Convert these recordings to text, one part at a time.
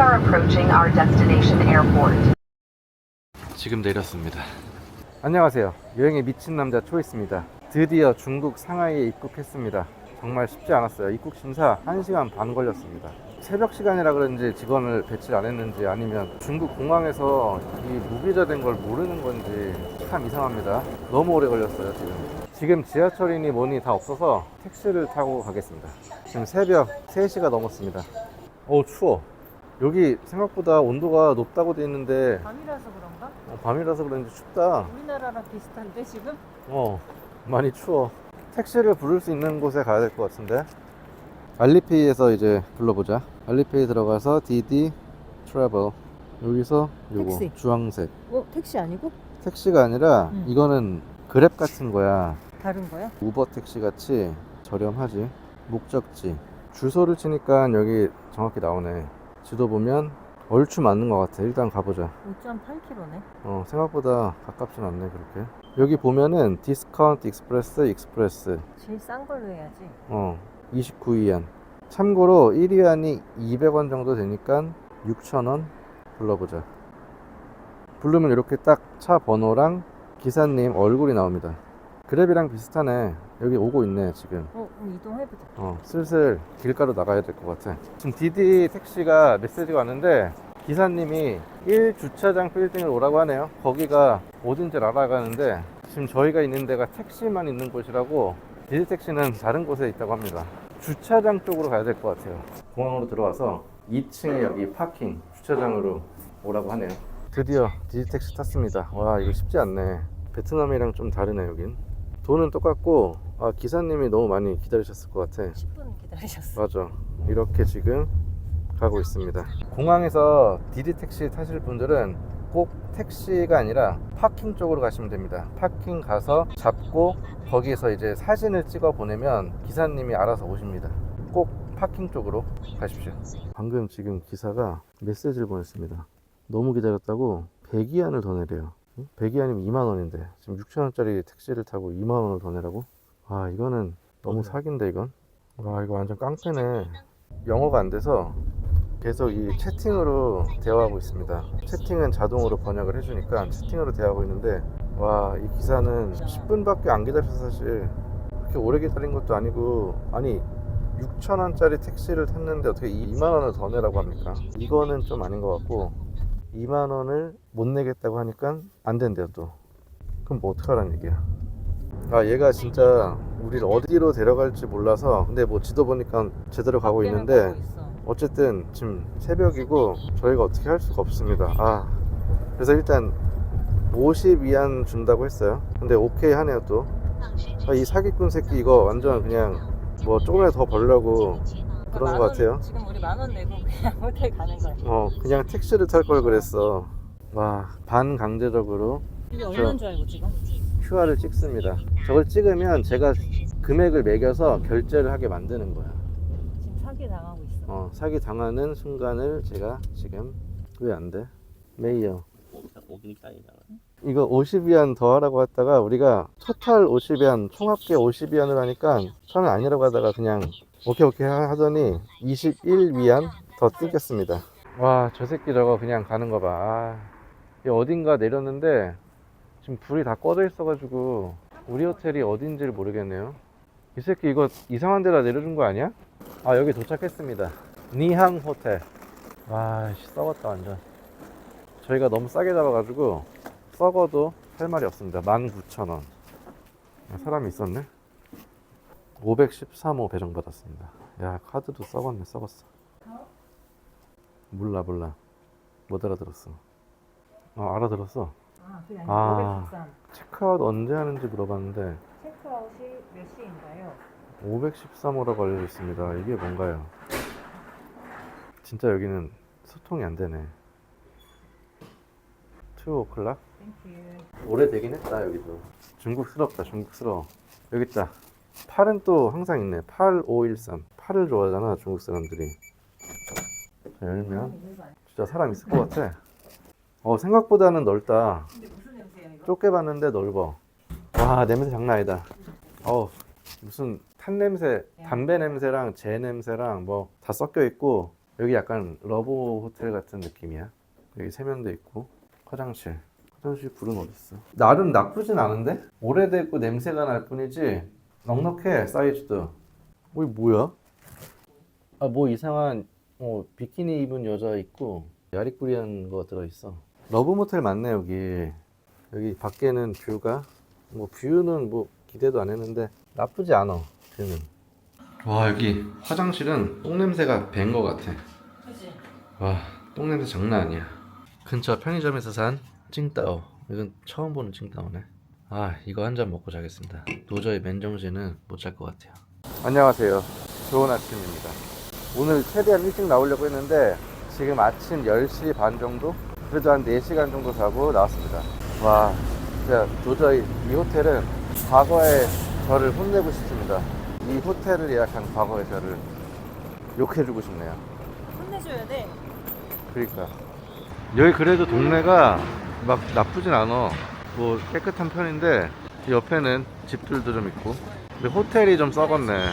are approaching our destination airport. 지금 내렸습니다. 안녕하세요. 여행에 미친 남자 초이스입니다. 드디어 중국 상하이에 입국했습니다. 정말 쉽지 않았어요. 입국 심사 1시간 반 걸렸습니다. 새벽 시간이라 그런지 직원을 배치를 안 했는지 아니면 중국 공항에서 이 무비자 된 걸 모르는 건지 참 이상합니다. 너무 오래 걸렸어요, 지금. 지금 지하철이니 뭐니 다 없어서 택시를 타고 가겠습니다. 지금 새벽 3시가 넘었습니다. 어우, 추워. 여기 생각보다 온도가 높다고 돼 있는데 밤이라서 그런가? 어, 밤이라서 그런지 춥다. 우리나라랑 비슷한데 지금? 어, 많이 추워. 택시를 부를 수 있는 곳에 가야 될 것 같은데. 알리페이에서 이제 불러보자. 알리페이 들어가서 디디 트래블. 여기서 요거 택시. 주황색. 어? 택시 아니고? 택시가 아니라 응. 이거는 그랩 같은 거야. 다른 거야? 우버 택시 같이 저렴하지. 목적지. 주소를 치니까 여기 정확히 나오네. 지도 보면 얼추 맞는 것 같아. 일단 가보자. 5.8km네 어, 생각보다 가깝진 않네, 그렇게. 여기 보면은 디스카운트 익스프레스, 익스프레스. 제일 싼 걸로 해야지 어, 29위안. 참고로 1위안이 200원 정도 되니까 6,000원 불러보자. 부르면 이렇게 딱 차 번호랑 기사님 얼굴이 나옵니다. 그랩이랑 비슷하네. 여기 오고 있네, 지금. 어? 그럼 이동해보자 어, 슬슬 길가로 나가야 될 것 같아. 지금 디디 택시가 메시지가 왔는데 기사님이 1주차장 빌딩을 오라고 하네요. 거기가 어딘지 알아가는데 지금 저희가 있는 데가 택시만 있는 곳이라고 디디 택시는 다른 곳에 있다고 합니다. 주차장 쪽으로 가야 될 것 같아요. 공항으로 들어와서 2층에 여기 파킹 주차장으로 오라고 하네요. 드디어 디디 택시 탔습니다. 와 이거 쉽지 않네. 베트남이랑 좀 다르네 여긴. 돈은 똑같고 아, 기사님이 너무 많이 기다리셨을 것 같아. 10분 기다리셨어 맞아. 이렇게 지금 가고 있습니다. 공항에서 디디 택시 타실 분들은 꼭 택시가 아니라 파킹 쪽으로 가시면 됩니다. 파킹 가서 잡고 거기에서 이제 사진을 찍어 보내면 기사님이 알아서 오십니다. 꼭 파킹 쪽으로 가십시오. 방금 지금 기사가 메시지를 보냈습니다. 너무 기다렸다고 100위안을 더 내래요. 100위안이면 2만 원인데 지금 6천 원짜리 택시를 타고 2만 원을 더 내라고? 아 이거는 너무 사기인데 이건? 와 이거 완전 깡패네 영어가 안 돼서 계속 이 채팅으로 대화하고 있습니다 채팅은 자동으로 번역을 해주니까 채팅으로 대화하고 있는데 와 이 기사는 10분밖에 안 기다려서 사실 그렇게 오래 기다린 것도 아니고 아니 6천 원짜리 택시를 탔는데 어떻게 2만 원을 더 내라고 합니까 이거는 좀 아닌 것 같고 2만 원을 못 내겠다고 하니까 안 된대요 또. 그럼 뭐 어떡하라는 얘기야? 아 얘가 진짜 우리를 어디로 데려갈지 몰라서 근데 뭐 지도 보니까 제대로 가고 있는데. 어쨌든 지금 새벽이고 저희가 어떻게 할 수가 없습니다. 아 그래서 일단 50위안 준다고 했어요. 근데 오케이 하네요 또. 아, 이 사기꾼 새끼 이거 완전 그냥 뭐 조금이라도 더 벌려고 그러니까 그런 만것 원, 같아요. 지금 우리 만 원 내고 그냥 호텔 가는 거야 어 그냥 택시를 탈 걸 그랬어. 와 반 강제적으로 이게 얼마인 줄 알고 지금? QR을 찍습니다. 저걸 찍으면 제가 금액을 매겨서 결제를 하게 만드는 거야. 지금 사기 당하고 있어. 어, 사기 당하는 순간을 제가 지금 왜 안 돼? 메이어. 이거 50위안 더 하라고 했다가 우리가 토탈 50위안 총합계 50위안을 하니까 처음에 아니라고 하다가 그냥 오케이 오케이 하- 하더니 21 위안 더 띵겼습니다. 와 저 새끼 저거 그냥 가는 거봐. 아, 이 어딘가 내렸는데 지금 불이 다 꺼져 있어 가지고 우리 호텔이 어딘지를 모르겠네요. 이 새끼 이거 이상한 데다 내려준 거 아니야? 아 여기 도착했습니다. 니항 호텔. 와 씨, 썩었다 완전. 저희가 너무 싸게 잡아가지고 썩어도 할 말이 없습니다. 19,000원. 사람이 있었네 513호 배정 받았습니다 야 카드도 썩었네 썩었어 몰라 몰라 못 알아들었어 어 알아들었어 아 그게 아. 아니고 513 체크아웃 언제 하는지 물어봤는데 체크아웃이 몇 시인가요? 513호라고 알려져 있습니다. 이게 뭔가요? 진짜 여기는 소통이 안 되네. 2 o'clock? 땡큐 오래되긴 했다, 여기도. 중국스럽다, 중국스러워. 여기 있다. 8은 또 항상 있네. 8513. 8을 좋아하잖아, 중국 사람들이. 자, 열면 진짜 사람 있을 것 같아. 어, 생각보다는 넓다. 좁게 봤는데 넓어. 와, 냄새 장난 아니다. 어우, 무슨 탄 냄새, 담배 냄새랑 재 냄새랑 뭐 다 섞여 있고 여기 약간 러브 호텔 같은 느낌이야. 여기 세면대 있고 화장실. 화장실 불은 어딨어? 나름 나쁘진 않은데? 오래됐고 냄새가 날 뿐이지 넉넉해 사이즈도. 어, 이 뭐야? 아 뭐 이상한 어, 비키니 입은 여자 있고 야리꾸리한 거 들어 있어. 러브 모텔 맞네 여기. 여기 밖에는 뷰가 뭐 뷰는 뭐 기대도 안 했는데 나쁘지 않아 뷰는. 와 여기 화장실은 똥 냄새가 밴 거 같아. 그지? 와, 똥 냄새 장난 아니야. 근처 편의점에서 산 찡따오. 이건 처음 보는 찡따오네. 아, 이거 한 잔 먹고 자겠습니다. 도저히 맨정신은 못 잘 것 같아요. 안녕하세요. 좋은 아침입니다. 오늘 최대한 일찍 나오려고 했는데 지금 아침 10시 반 정도? 그래도 한 4시간 정도 자고 나왔습니다. 와, 진짜 도저히 이 호텔은 과거의 저를 혼내고 싶습니다. 이 호텔을 예약한 과거의 저를 욕해주고 싶네요. 혼내줘야 돼. 그러니까 여기 그래도 동네가 막 나쁘진 않아 뭐 깨끗한 편인데 옆에는 집들도 좀 있고. 근데 호텔이 좀 썩었네.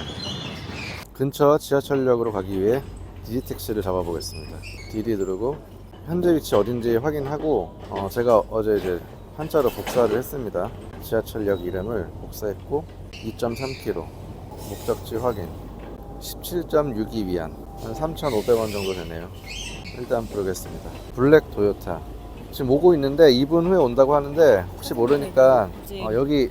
근처 지하철역으로 가기 위해 디지택시를 잡아보겠습니다. 디디 누르고 현재 위치 어딘지 확인하고 어, 제가 어제 이제 한자로 복사를 했습니다. 지하철역 이름을 복사했고 2.3km 목적지 확인. 17.62 위안. 한 3,500원 정도 되네요. 일단 부르겠습니다. 블랙 도요타. 지금 오고 있는데 2분 후에 온다고 하는데 혹시 모르니까 그치. 어, 여기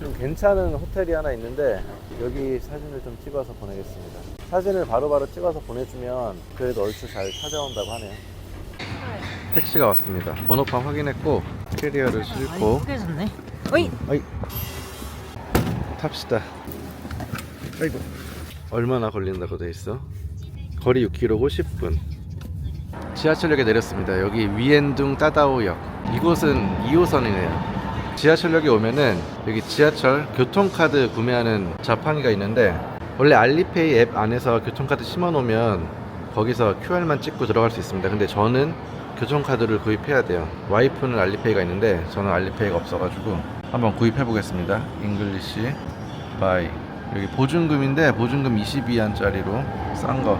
좀 괜찮은 호텔이 하나 있는데 여기 사진을 좀 찍어서 보내겠습니다. 사진을 바로바로 찍어서 보내주면 그래도 얼추 잘 찾아온다고 하네요. 택시가 왔습니다. 번호판 확인했고 캐리어를 싣고 크게 졌네. 어이. 어이 탑시다. 아이고 얼마나 걸린다고 돼 있어? 거리 6km고 10분. 지하철역에 내렸습니다. 여기 위엔둥 따다오역. 이곳은 2호선이네요. 지하철역에 오면은 여기 지하철 교통카드 구매하는 자판기가 있는데 원래 알리페이 앱 안에서 교통카드 심어 놓으면 거기서 QR만 찍고 들어갈 수 있습니다. 근데 저는 교통카드를 구입해야 돼요. 와이프는 알리페이가 있는데 저는 알리페이가 없어가지고 한번 구입해 보겠습니다. 잉글리시 바이 여기 보증금인데 보증금 22안짜리로 싼 거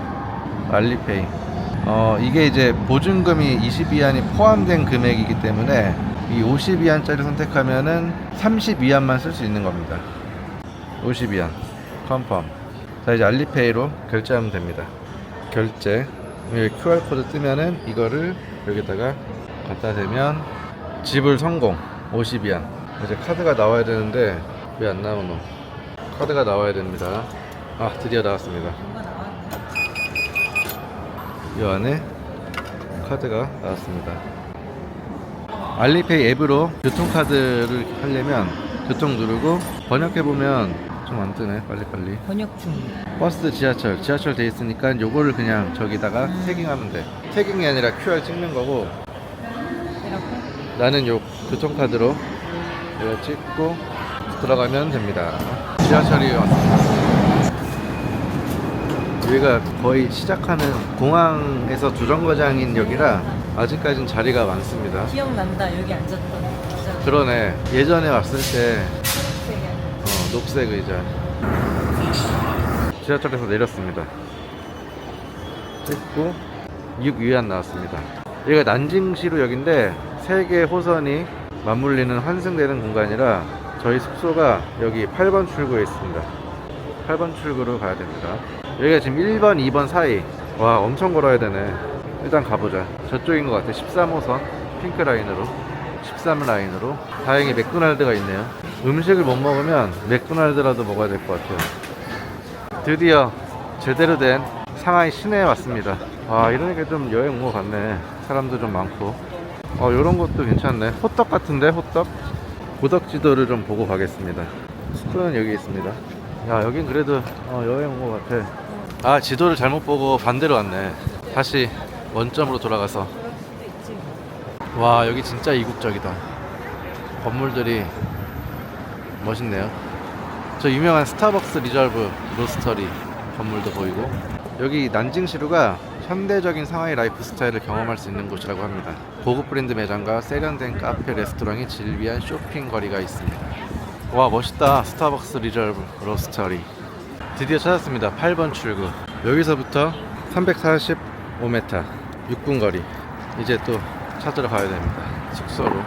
알리페이 어 이게 이제 보증금이 22안이 포함된 금액이기 때문에 이 52안짜리 선택하면은 32안만 쓸 수 있는 겁니다. 52안 컨펌. 자 이제 알리페이로 결제하면 됩니다. 결제. 여기 QR코드 뜨면은 이거를 여기다가 갖다 대면 지불 성공. 52안 이제 카드가 나와야 되는데 왜 안 나오노? 카드가 나와야 됩니다. 아 드디어 나왔습니다. 이 안에 카드가 나왔습니다. 알리페이 앱으로 교통카드를 하려면 교통 누르고 번역해 보면 좀 안 뜨네 빨리빨리 번역 중. 버스 지하철 지하철 돼 있으니까 요거를 그냥 저기다가 태깅하면 돼 태깅이 아니라 QR 찍는 거고 이렇게. 나는 요 교통카드로 이거 찍고 들어가면 됩니다 지하철이 왔습니다 여기가 거의 시작하는 공항에서 두정거장인 역이라 아직까진 자리가 많습니다. 기억난다. 여기 앉았던. 의자. 그러네. 예전에 왔을 때 어, 녹색 의자. 지하철에서 내렸습니다. 찍고 6 위안 나왔습니다. 여기가 난징시루역인데 세 개 호선이 맞물리는 환승되는 공간이라 저희 숙소가 여기 8번 출구에 있습니다. 8번 출구로 가야 됩니다 여기가 지금 1번 2번 사이. 와 엄청 걸어야 되네. 일단 가보자. 저쪽인 것 같아. 13호선. 핑크 라인으로. 13 라인으로. 다행히 맥도날드가 있네요. 음식을 못 먹으면 맥도날드라도 먹어야 될 것 같아요. 드디어 제대로 된 상하이 시내에 왔습니다. 아 이러니까 좀 여행 온 것 같네. 사람도 좀 많고. 어 요런 것도 괜찮네. 호떡 같은데 호떡? 고덕 지도를 좀 보고 가겠습니다. 숙소는 여기 있습니다. 야 여긴 그래도 어, 여행 온 것 같아 아 지도를 잘못 보고 반대로 왔네. 다시 원점으로 돌아가서. 와 여기 진짜 이국적이다. 건물들이 멋있네요. 저 유명한 스타벅스 리저브 로스터리 건물도 보이고. 여기 난징시루가 현대적인 상하이 라이프 스타일을 경험할 수 있는 곳이라고 합니다. 고급 브랜드 매장과 세련된 카페 레스토랑이 질비한 쇼핑 거리가 있습니다. 와 멋있다. 스타벅스 리저브 로스터리 드디어 찾았습니다. 8번 출구. 여기서부터 340 5m 6분 거리. 이제 또 찾으러 가야 됩니다. 숙소로.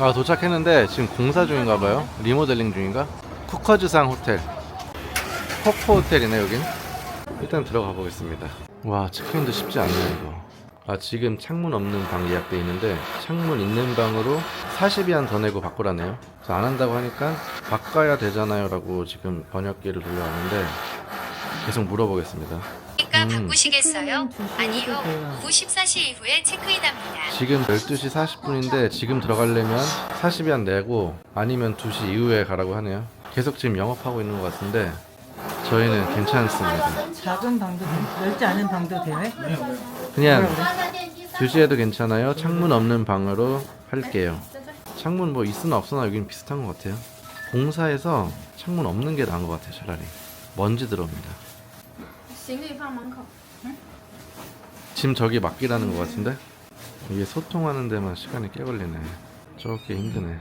아 도착했는데 지금 공사 중인가 봐요. 리모델링 중인가? 쿠커즈상 호텔. 코코 호텔이네 여긴. 일단 들어가 보겠습니다. 와 체크인도 쉽지 않네요 이거 아 지금 창문 없는 방 예약돼 있는데 창문 있는 방으로 40위안 더 내고 바꾸라네요 그래서 안 한다고 하니까 바꿔야 되잖아요 라고 지금 번역기를 돌려왔는데 계속 물어보겠습니다 그러니까 음. 바꾸시겠어요? 아니요. 돼요. 오후 14시 이후에 체크인합니다. 지금 12시 40분인데 지금 들어가려면 40위안 내고 아니면 2시 이후에 가라고 하네요 계속 지금 영업하고 있는 것 같은데 저희는 괜찮습니다 작은 방도 돼? 넓지 않은 방도 되네? 그냥 주시해도 괜찮아요. 창문 없는 방으로 할게요. 창문 뭐 있으나 없으나 여기는 비슷한 것 같아요. 공사에서 창문 없는 게 나은 것 같아요. 차라리 먼지 들어옵니다. 짐 저기 맡기라는 것 같은데 이게 소통하는 데만 시간이 꽤 걸리네. 저게 힘드네.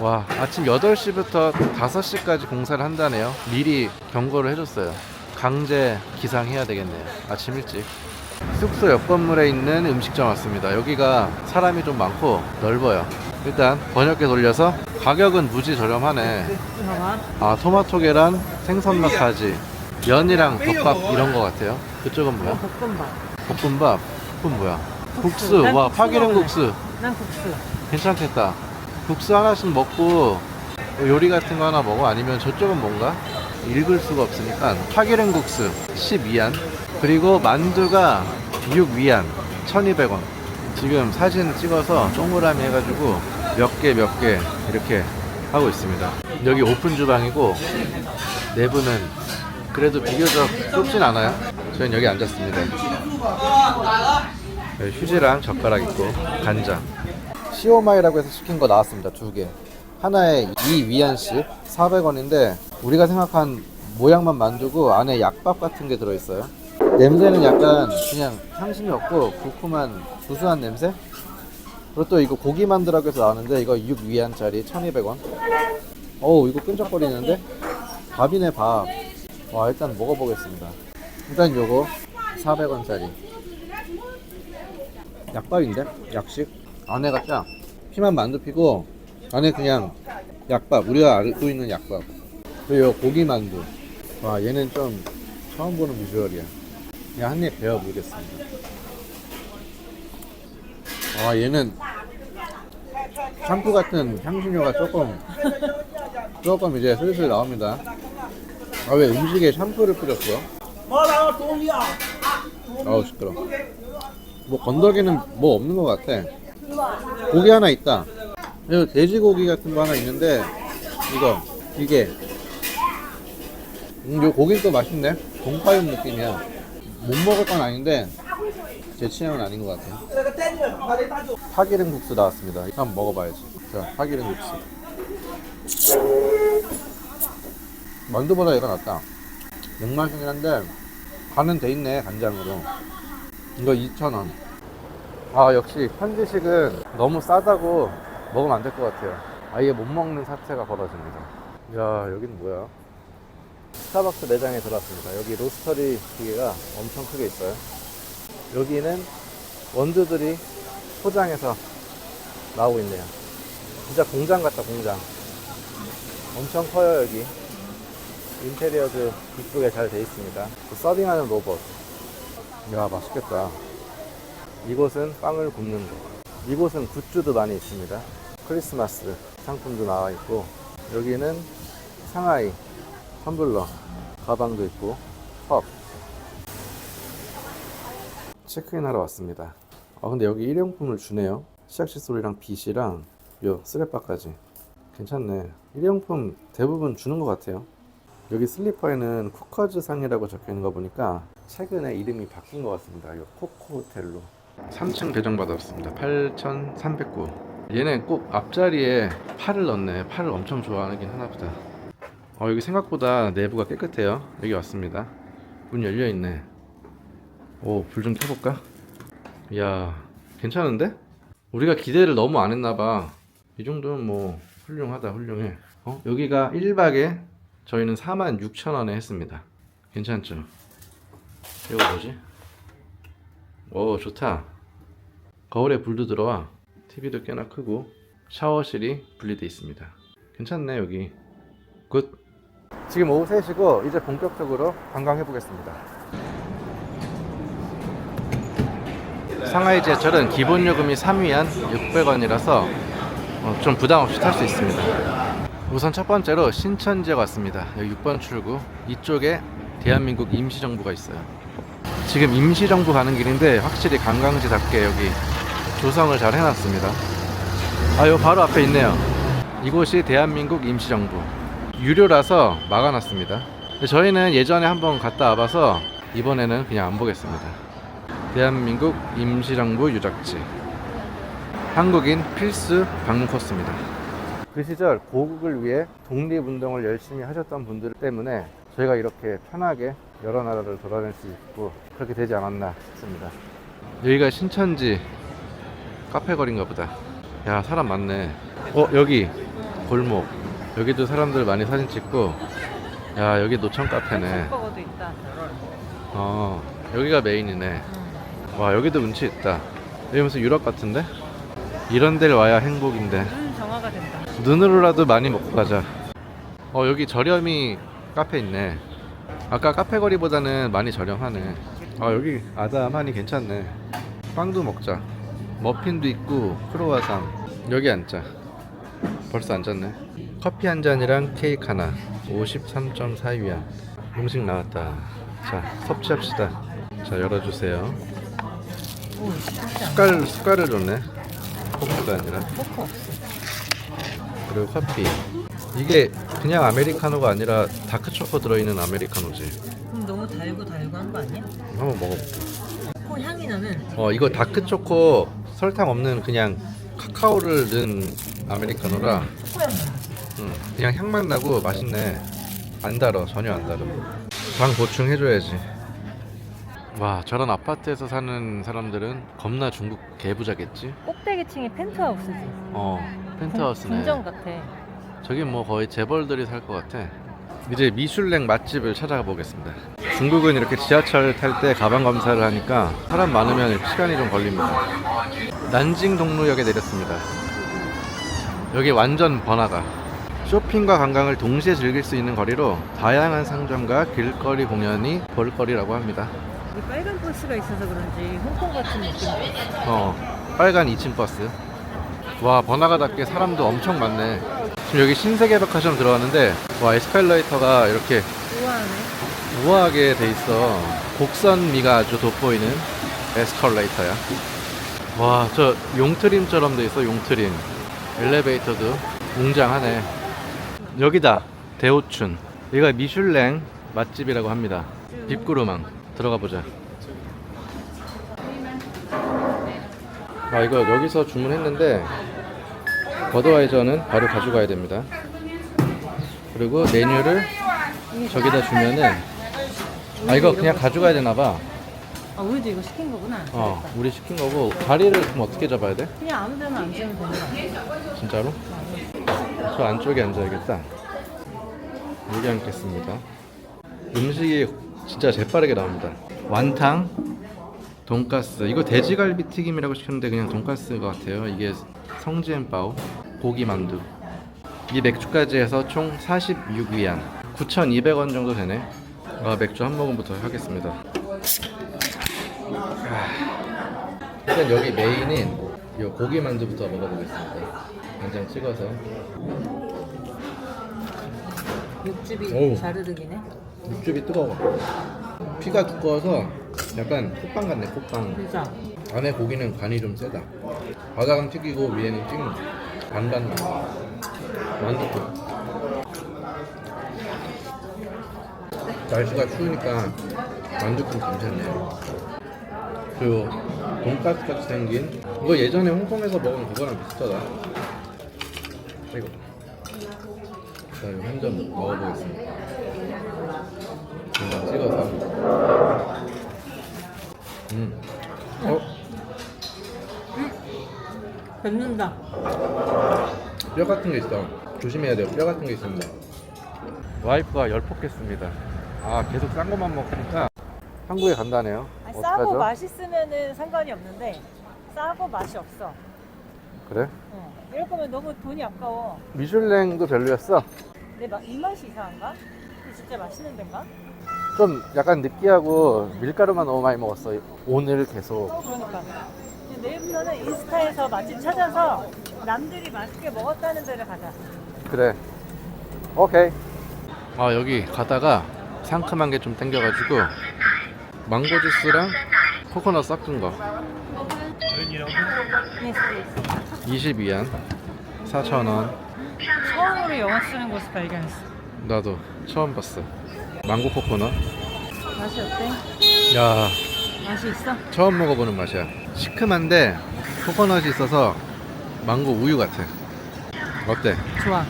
와 아침 8시부터 5시까지 공사를 한다네요. 미리 경고를 해줬어요. 강제 기상해야 되겠네요. 아침 일찍. 숙소 옆 건물에 있는 음식점 왔습니다. 여기가 사람이 좀 많고 넓어요. 일단 번역기 돌려서 가격은 무지 저렴하네. 아 토마토 계란, 생선 마사지, 면이랑 덮밥 이런 거 같아요. 그쪽은 뭐야? 볶음밥. 볶음밥. 그건 뭐야? 국수. 난와 국수 파기름. 국수. 난 국수. 괜찮겠다. 국수 하나씩 먹고 요리 같은 거 하나 먹어 아니면 저쪽은 뭔가 읽을 수가 없으니까 파기름 국수 12안 그리고 만두가 6위안 1200원 지금 사진 찍어서 동그라미 해가지고 몇 개 몇 개 이렇게 하고 있습니다 여기 오픈 주방이고 내부는 그래도 비교적 좁진 않아요 저희는 여기 앉았습니다 여기 휴지랑 젓가락 있고 간장 시오마이라고 해서 시킨 거 나왔습니다. 두 개. 하나에 2위안씩 400원인데 우리가 생각한 모양만 만두고 안에 약밥 같은 게 들어있어요. 냄새는 약간 그냥 향신이 없고 구kum한 구수한 냄새? 그리고 또 이거 고기 만두라고 해서 나왔는데 이거 6위안짜리 1200원. 어우 이거 끈적거리는데? 밥이네 밥. 와 일단 먹어보겠습니다. 일단 요거 400원짜리. 약밥인데? 약식? 안에가 짜. 피만 만두 피고 안에 그냥 약밥. 우리가 알고 있는 약밥. 그리고 요 고기 만두. 와 얘는 좀 처음 보는 비주얼이야. 그냥 한입 베어 보겠습니다. 와 얘는 샴푸 같은 향신료가 조금 조금 이제 슬슬 나옵니다. 아 왜 음식에 샴푸를 뿌렸어? 아우 시끄러. 뭐 건더기는 뭐 없는 것 같아. 고기 하나 있다. 그리고 돼지고기 같은 거 하나 있는데 이거 이게 음, 요 고기는 또 맛있네. 동파육 느낌이야. 못 먹을 건 아닌데 제 취향은 아닌 것 같아요. 파기름 국수 나왔습니다. 한번 먹어봐야지. 자, 파기름 국수. 만두보다 얘가 낫다. 맥맛이긴 한데 간은 돼 있네 간장으로. 이거 2,000원. 아 역시 현지식은 너무 싸다고 먹으면 안 될 것 같아요. 아예 못 먹는 사태가 벌어집니다. 야 여기는 뭐야? 스타벅스 매장에 들어왔습니다. 여기 로스터리 기계가 엄청 크게 있어요. 여기는 원두들이 포장해서 나오고 있네요. 진짜 공장 같다 공장. 엄청 커요 여기. 인테리어도 이쁘게 잘 돼 있습니다. 그 서빙하는 로봇. 야 맛있겠다. 이곳은 빵을 굽는 곳. 이곳은 굿즈도 많이 있습니다. 크리스마스 상품도 나와 있고 여기는 상하이 텀블러 가방도 있고 컵 체크인 하러 왔습니다. 아 근데 여기 일회용품을 주네요. 시약 칫솔이랑 빗이랑 요 쓰레빠까지 괜찮네. 일회용품 대부분 주는 것 같아요. 여기 슬리퍼에는 쿠커즈 상이라고 적혀 있는 거 보니까 최근에 이름이 바뀐 것 같습니다. 요 코코 호텔로 3층 배정 받았습니다. 8,309. 얘는 꼭 앞자리에 팔을 넣네. 팔을 엄청 좋아하긴 하나 보다. 어, 여기 생각보다 내부가 깨끗해요. 여기 왔습니다. 문 열려 있네. 오, 불 좀 켜볼까? 이야, 괜찮은데? 우리가 기대를 너무 안 했나 봐. 이 정도면 뭐 훌륭하다, 훌륭해. 어? 여기가 1박에 저희는 46,000원에 했습니다. 괜찮죠? 이거 뭐지? 오 좋다 거울에 불도 들어와 TV도 꽤나 크고 샤워실이 분리되어 있습니다 괜찮네 여기 굿 지금 오후 3시고 이제 본격적으로 관광해 보겠습니다 상하이 지하철은 기본 요금이 3위안 600원이라서 어, 좀 부담 없이 탈 수 있습니다 우선 첫 번째로 신천지에 왔습니다 여기 6번 출구 이쪽에 대한민국 임시정부가 있어요 지금 임시정부 가는 길인데 확실히 관광지답게 여기 조성을 잘 해놨습니다. 아, 요 바로 앞에 있네요. 이곳이 대한민국 임시정부. 유료라서 막아놨습니다. 저희는 예전에 한번 갔다 와봐서 이번에는 그냥 안 보겠습니다. 대한민국 임시정부 유적지. 한국인 필수 방문 코스입니다. 그 시절 고국을 위해 독립운동을 열심히 하셨던 분들 때문에 저희가 이렇게 편하게 여러 나라를 돌아다닐 수 있고 그렇게 되지 않았나 싶습니다. 여기가 신천지 카페 거리인가 보다. 야 사람 많네. 어 여기 골목. 여기도 사람들 많이 사진 찍고. 야 여기 노천 카페네. 버거도 있다. 어 여기가 메인이네. 와 여기도 운치 있다. 여기 무슨 유럽 같은데? 이런 데를 와야 행복인데. 눈 정화가 된다. 눈으로라도 많이 먹고 가자. 어 여기 저렴이 카페 있네. 아까 카페 거리보다는 많이 저렴하네. 아 여기 아담하니 괜찮네. 빵도 먹자. 머핀도 있고 크로와상. 여기 앉자. 벌써 앉았네. 커피 한 잔이랑 케이크 하나. 53.4위안. 음식 나왔다. 자 섭취합시다. 자 열어주세요. 숟갈 숟갈을 줬네. 포크가 아니라. 포크 없어. 그리고 커피. 이게 그냥 아메리카노가 아니라 다크 초코 들어있는 아메리카노지. 그럼 너무 달고 달고 한 거 아니야? 한번 먹어볼게. 코 향이 나는. 어 이거 다크 초코 설탕 없는 그냥 카카오를 넣은 아메리카노라. 음, 그냥 향만 나고 맛있네. 안 달어 전혀 안 달어. 당 보충해줘야지. 와 저런 아파트에서 사는 사람들은 겁나 중국 개부자겠지? 꼭대기층이 펜트하우스지. 어 펜트하우스네. 궁전 같아. 저기 뭐 거의 재벌들이 살 것 같아. 이제 미슐랭 맛집을 찾아가 보겠습니다. 중국은 이렇게 지하철 탈 때 가방 검사를 하니까 사람 많으면 시간이 좀 걸립니다. 난징 동로역에 내렸습니다. 여기 완전 번화가. 쇼핑과 관광을 동시에 즐길 수 있는 거리로 다양한 상점과 길거리 공연이 볼거리라고 합니다. 여기 빨간 버스가 있어서 그런지 홍콩 같은 느낌이 어, 빨간 2층 버스. 와, 번화가답게 사람도 엄청 많네. 지금 여기 신세계 백화점 들어왔는데, 와, 에스컬레이터가 이렇게 우아하네. 우아하게 돼 있어. 곡선미가 아주 돋보이는 에스컬레이터야. 와, 저 용트림처럼 돼 있어, 용트림. 엘리베이터도 웅장하네. 여기다, 대호춘. 여기가 미슐랭 맛집이라고 합니다. 빕구르망. 들어가 보자. 아, 이거 여기서 주문했는데, 버드와이저는 바로 가져가야 됩니다. 그리고 메뉴를 저기다 주면은 아 이거 그냥 가져가야 되나 봐. 아, 우리도 이거 시킨 거구나. 어. 우리 시킨 거고 자리를 그럼 어떻게 잡아야 돼? 그냥 아무 데나 앉으면 되는 거 아니야? 진짜로? 저 안쪽에 앉아야겠다. 여기 앉겠습니다. 음식이 진짜 재빠르게 나옵니다. 완탕, 돈가스. 이거 돼지갈비 튀김이라고 시켰는데 그냥 돈가스 것 같아요. 이게 성지엔바오, 고기 만두. 이 맥주까지 해서 총 46위안. 9,200원 정도 되네. 아, 맥주 한 모금부터 하겠습니다. 아, 일단 여기 메인인 이 고기 만두부터 먹어보겠습니다. 간장 찍어서. 육즙이 어우. 자르르기네. 육즙이 뜨거워. 피가 두꺼워서 약간 콧빵 같네, 콧빵. 진짜. 안에 고기는 간이 좀 세다. 바닥은 튀기고 위에는 찜 반반 만두국. 날씨가 추우니까 만두국 괜찮네. 그리고 돈가스 같이 생긴 이거 예전에 홍콩에서 먹은 그거랑 비슷하다. 이거. 자, 이거 한 점 먹어보겠습니다. 간장 찍어서. 음. 어? 뱉는다. 뼈 같은 게 있어. 조심해야 돼요. 뼈 같은 게 있습니다. 와이프가 열폭했습니다. 아 계속 싼 것만 먹으니까 한국에 간다네요. 어떡하죠? 싸고 맛있으면은 상관이 없는데 싸고 맛이 없어. 그래? 어. 이럴 거면 너무 돈이 아까워. 미슐랭도 별로였어. 내 마, 입맛이 이상한가? 진짜 맛있는 데인가? 좀 약간 느끼하고 밀가루만 너무 많이 먹었어. 오늘 계속. 그러니까. 근데 내일부터는 인스타에서 맛집 찾아서 남들이 맛있게 먹었다는 데를 가자. 그래. 오케이. 아 여기 가다가 상큼한 게 좀 땡겨가지고 망고 주스랑 코코넛 섞은 거. 22안 4,000원. 처음으로 영어 쓰는 곳을 발견했어. 나도 처음 봤어. 망고 코코넛. 맛이 어때? 야 맛이 있어? 처음 먹어보는 맛이야. 시큼한데 코코넛이 있어서 망고 우유 같아. 어때? 좋아.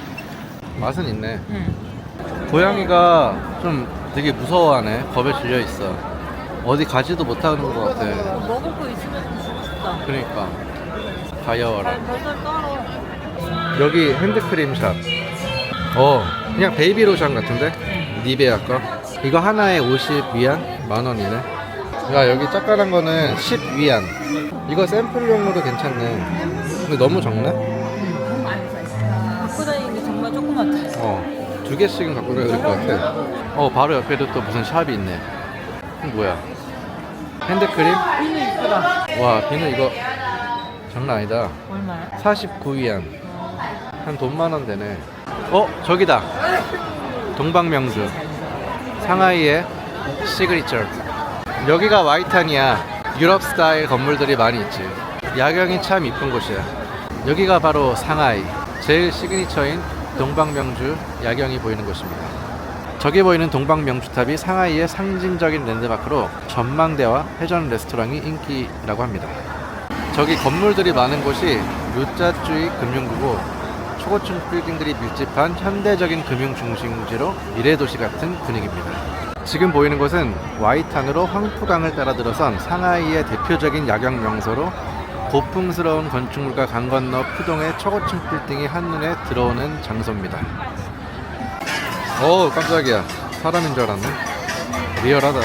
맛은 있네. 응. 고양이가 좀 되게 무서워하네. 겁에 질려 있어. 어디 가지도 못하는 것 같아. 먹을 거 있으면 좀 주고 싶다. 그러니까 가여워라. 떨어. 여기 핸드크림 샵. 어, 그냥 베이비 로션 같은데? 니베아 거. 이거 하나에 50위안? 만 원이네. 야, 여기 짝깔한 거는 10위안. 이거 샘플용으로도 괜찮네. 근데 너무 적네? 갖고 다니는 게 정말 조그맣다. 어, 두 개씩은 갖고 될것 같아. 어, 바로 옆에도 또 무슨 샵이 있네. 이거 뭐야? 핸드크림? 비누 이쁘다. 와, 비누 이거 장난 아니다. 얼마야? 49위안. 한 돈만 원 되네. 어, 저기다. 동방명주. 상하이의 시그니처. 여기가 와이탄이야. 유럽 스타일 건물들이 많이 있지. 야경이 참 이쁜 곳이야. 여기가 바로 상하이. 제일 시그니처인 동방명주 야경이 보이는 곳입니다. 저기 보이는 동방명주탑이 상하이의 상징적인 랜드마크로 전망대와 회전 레스토랑이 인기라고 합니다. 저기 건물들이 많은 곳이 루자주의 금융구고 초고층 빌딩들이 밀집한 현대적인 금융 중심지로 미래도시 같은 분위기입니다. 지금 보이는 곳은 와이탄으로 황푸강을 따라 들어선 상하이의 대표적인 야경 명소로 고풍스러운 건축물과 강 건너 푸동의 초고층 빌딩이 한눈에 들어오는 장소입니다. 어 깜짝이야 사람인 줄 알았네 리얼하다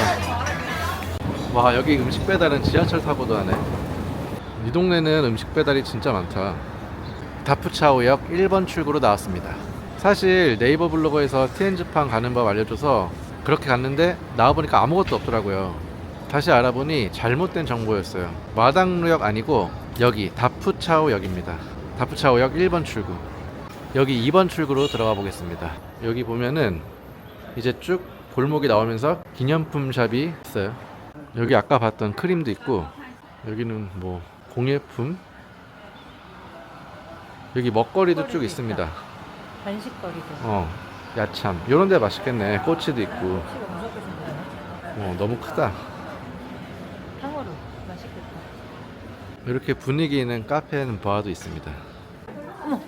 와 여기 음식 배달은 지하철 타고도 하네 이 동네는 음식 배달이 진짜 많다. 다프차오역 1번 출구로 나왔습니다. 사실 네이버 블로거에서 티엔즈팡 가는 법 알려줘서 그렇게 갔는데 나와보니까 아무것도 없더라고요. 다시 알아보니 잘못된 정보였어요. 마당루역 아니고 여기 다프차오역입니다. 다프차오역 1번 출구. 여기 2번 출구로 들어가 보겠습니다. 여기 보면은 이제 쭉 골목이 나오면서 기념품 샵이 있어요. 여기 아까 봤던 크림도 있고 여기는 뭐 공예품 여기 먹거리도 쭉 있습니다 간식거리도. 어 야참 요런 데 맛있겠네 꼬치도 있고 치가 무섭게 생겼네. 어 너무 크다 탕후루. 맛있겠다. 이렇게 분위기 있는 카페는 바도 있습니다 어머,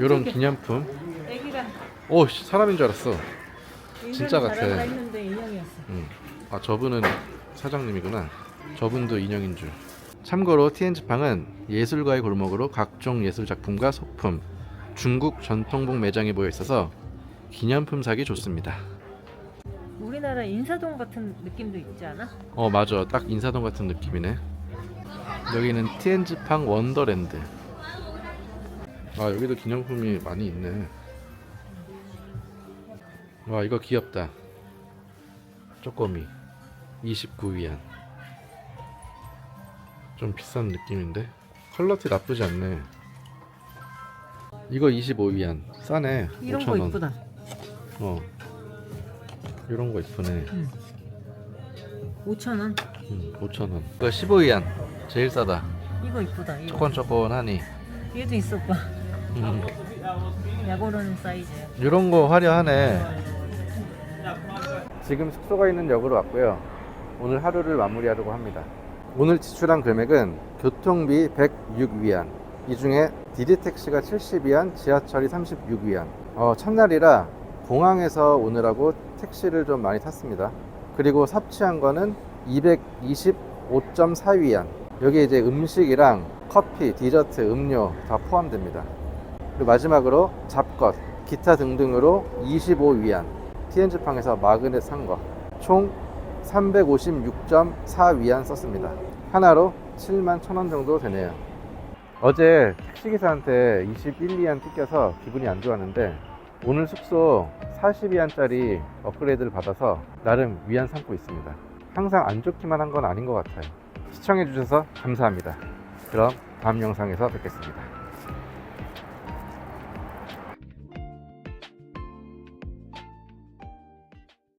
요런. 기념품 애기랑 오 씨, 사람인 줄 알았어 진짜 같아. 했는데 인형이었어. 응. 아 저분은 사장님이구나 저분도 인형인 줄 참고로 티엔즈팡은 예술가의 골목으로 각종 예술 작품과 소품 중국 전통복 매장이 모여 있어서 기념품 사기 좋습니다. 우리나라 인사동 같은 느낌도 있지 않아? 어 맞아. 딱 인사동 같은 느낌이네. 여기는 티엔즈팡 원더랜드. 아 여기도 기념품이 많이 있네. 와 이거 귀엽다. 쪼꼬미. 29위안 좀 비싼 느낌인데 퀄러티 나쁘지 않네 이거 25위안 싸네 이런 거 5,000원. 이쁘다. 어 이런 거 이쁘네 5천 원. 음, 5,000원. 이거 15위안. 제일 싸다. 이거 이쁘다. 이거. 초건초건하니. 얘도 있어 오빠. 음, 야고르는 사이즈야. 이런 거 화려하네. 지금 숙소가 있는 역으로 왔고요. 오늘 하루를 마무리하려고 합니다. 오늘 지출한 금액은 교통비 106위안. 이 중에 디디 택시가 70위안, 지하철이 36위안. 어, 첫날이라 공항에서 오느라고 택시를 좀 많이 탔습니다. 그리고 섭취한 거는 225.4위안. 여기 이제 음식이랑 커피, 디저트, 음료 다 포함됩니다. 그리고 마지막으로 잡것, 기타 등등으로 25위안. 티엔즈팡에서 마그넷 산 거. 총 356.4위안 썼습니다. 하나로 7만 1,000원 정도 되네요. 어제 택시기사한테 21, 2안 뜯겨서 기분이 안 좋았는데 오늘 숙소 42안짜리 업그레이드를 받아서 나름 위안 삼고 있습니다. 항상 안 좋기만 한 건 아닌 것 같아요. 시청해주셔서 감사합니다. 그럼 다음 영상에서 뵙겠습니다.